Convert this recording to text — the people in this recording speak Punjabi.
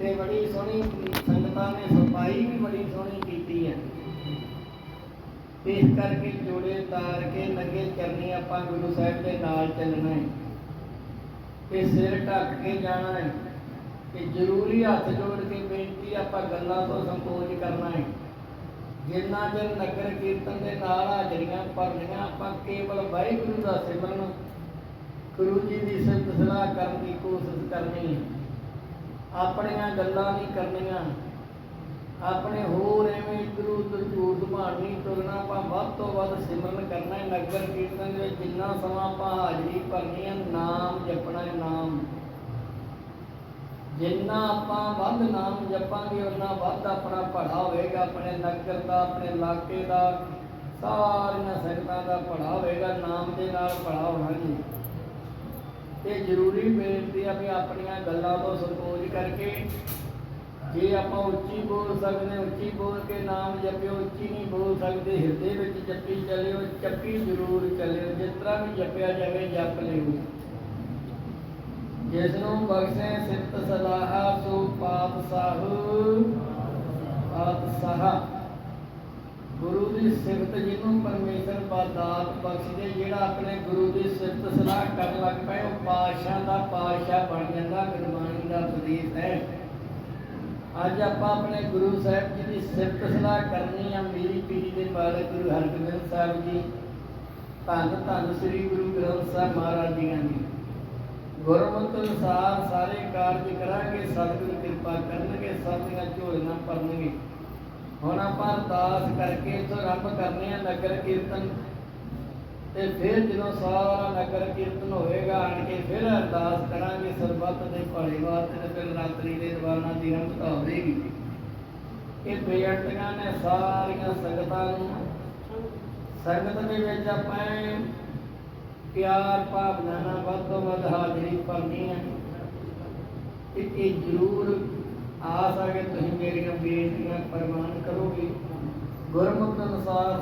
ਤੇ ਬੜੀ ਸੋਹਣੀ ਸੰਗਤਾਂ ਨੇ, ਸਫ਼ਾਈ ਵੀ ਬੜੀ ਸੋਹਣੀ ਕੀਤੀ ਹੈ। ਇਸ ਕਰਕੇ ਜੋੜੇ ਤਾਰ ਕੇ ਨੰਗੇ ਚਰਨੀ ਆਪਾਂ ਗੁਰੂ ਸਾਹਿਬ ਦੇ ਨਾਲ ਚੱਲਣਾ ਹੈ। ਤੇ ਸਿਰ ਢੱਕ ਕੇ ਜਾਣਾ ਹੈ। ਤੇ ਜ਼ਰੂਰੀ ਹੱਥ ਜੋੜ ਕੇ ਬੇਨਤੀ ਆਪਾਂ ਗੱਲਾਂ ਤੋਂ ਸੰਕੋਚ ਕਰਨਾ ਹੈ। ਜਿੰਨਾ ਚਿਰ ਨਗਰ ਕੀਰਤਨ ਦੇ ਨਾਲ ਹਾਜ਼ਰੀਆਂ ਭਰਨੀਆਂ, ਆਪਾਂ ਕੇਵਲ ਵਾਹਿਗੁਰੂ ਦਾ ਸਿਮਰਨ, ਗੁਰੂ ਜੀ ਦੀ ਸਿਫਤ ਸਲਾਹ ਕਰਨ ਦੀ ਕੋਸ਼ਿਸ਼ ਕਰਨੀ ਹੈ। ਆਪਣੀਆਂ ਗੱਲਾਂ ਨਹੀਂ ਕਰਨੀਆਂ। ਆਪਣੇ ਹੋਰ ਐਵੇਂ ਇਧਰ ਉਧਰ ਝੂਠ ਮਾਰ ਨਹੀਂ ਤੁਰਨਾ, ਆਪਾਂ ਵੱਧ ਤੋਂ ਵੱਧ ਸਿਮਰਨ ਕਰਨਾ ਹੈ। ਨਗਰ ਕੀਰਤਨ ਦੇ ਜਿੰਨਾ ਸਮਾਂ ਆਪਾਂ ਹਾਜ਼ਰੀ ਭਰਨੀ ਹੈ, ਨਾਮ ਜਪਣਾ ਹੈ, ਨਾਮ। ਜਿੰਨਾ ਆਪਾਂ ਵੱਧ ਨਾਮ ਜਪਾਂਗੇ ਉਹਨਾਂ ਵੱਧ ਆਪਣਾ ਭਲਾ ਹੋਵੇਗਾ। ਆਪਣੇ ਨਗਰ ਦਾ, ਆਪਣੇ ਇਲਾਕੇ ਦਾ, ਸਾਰੀਆਂ ਸੰਗਤਾਂ ਦਾ ਭਲਾ ਹੋਵੇਗਾ। ਨਾਮ ਦੇ ਨਾਲ ਭਲਾ ਹੋਣਾ ਜੀ ਤੇ ਜ਼ਰੂਰੀ ਬੇਨਤੀ ਆ ਵੀ ਆਪਣੀਆਂ ਗੱਲਾਂ ਤੋਂ ਸੰਕੋਚ ਕਰਕੇ ਜੇ ਆਪਾਂ ਉੱਚੀ ਬੋਲ ਸਕਦੇ, ਉੱਚੀ ਬੋਲ ਕੇ ਨਾਮ ਜਪਿਓ, ਉੱਚੀ ਨਹੀਂ ਬੋਲ ਸਕਦੇ, ਹਿਰਦੇ ਵਿੱਚ ਜੱਪੀ ਚੱਲਿਓ, ਚੱਪੀ ਜ਼ਰੂਰ ਚੱਲਿਓ, ਜਿਸ ਤਰ੍ਹਾਂ ਵੀ ਜਪਿਆ ਜਾਵੇ ਜਪ ਲਿਓ। ਜਿਸ ਨੂੰ ਬਖਸ਼ੇ ਸਿਫਤ ਸਲਾਹ, ਸੋ ਪਾਤਸ਼ਾਹ ਪਾਤਸ਼ਾਹ। ਗੁਰੂ ਦੀ ਸਿਫਤ ਜਿਹਨੂੰ ਪਰਮੇਸ਼ਰ ਬਾਦਾਤ ਬਖਸ਼ਦੇ, ਜਿਹੜਾ ਆਪਣੇ ਗੁਰੂ ਦੀ ਸਿਫਤ ਸਲਾਹ ਕਰਨ ਲੱਗ ਪਏ, ਉਹ ਪਾਤਸ਼ਾਹ ਦਾ ਪਾਤਸ਼ਾਹ ਬਣ ਜਾਂਦਾ, ਗੁਰਬਾਣੀ ਦਾ ਉਪਦੇਸ਼ ਹੈ। ਅੱਜ ਆਪਾਂ ਆਪਣੇ ਗੁਰੂ ਸਾਹਿਬ ਜੀ ਦੀ ਸਿਫਤ ਸਲਾਹ ਕਰਨੀ ਆ, ਮੇਰੀ ਪੀੜੀ ਦੇ ਬਾਲਕ ਗੁਰੂ ਹਰਗੋਬਿੰਦ ਸਾਹਿਬ ਜੀ। ਧੰਨ ਧੰਨ ਸ੍ਰੀ ਗੁਰੂ ਗ੍ਰੰਥ ਸਾਹਿਬ ਮਹਾਰਾਜ ਜੀਆਂ ਦੀ। ਗੁਰਮਤਿ ਅਨੁਸਾਰ ਸਾਰੇ ਕਾਰਜ ਕਰਾਂਗੇ, ਸਤਿਗੁਰ ਕਿਰਪਾ ਕਰਨਗੇ ਸਾਡੀਆਂ ਝੋਲੀਆਂ ਭਰਨਗੇ। ਹੁਣ ਆਪਾਂ ਅਰਦਾਸ ਕਰਕੇ ਇੱਥੋਂ ਕਰਨੇ ਆ ਨਗਰ ਕੀਰਤਨ। ਤੇ ਫਿਰ ਜਦੋਂ ਸਾਰਾ ਨਗਰ ਕੀਰਤਨ ਹੋਏਗਾ, ਆਣ ਕੇ ਫਿਰ ਅਰਦਾਸ ਕਰਾਂਗੇ ਸਰਬੱਤ ਦੇ ਭਲੇ ਵਾਸਤੇ ਤੇ ਫਿਰ ਰਾਤਰੀ ਦੇ ਦੀਵਾਨਾਂ ਦੀ ਰੰਗਤਾ ਹੋਵੇਗੀ। ਇਹ ਬੇਅੰਤੀਆਂ ਨੇ ਸਾਰੀਆਂ ਸੰਗਤਾਂ ਨੂੰ। ਸੰਗਤ ਦੇ ਵਿੱਚ ਆਪਾਂ ਪਿਆਰ ਭਾਵਨਾ ਨਾਲ ਵੱਧ ਤੋਂ ਵੱਧ ਹਾਜ਼ਰੀ ਭਰਨੀ ਹੈ। ਤੇ ਇਹ ਜ਼ਰੂਰ ਆਸ ਆ ਕਿ ਤੁਸੀਂ ਮੇਰੀਆਂ ਬੇਨਤੀਆਂ ਪ੍ਰਵਾਨ ਕਰੋਗੇ। ਗੁਰਮੁਖ ਅਨੁਸਾਰ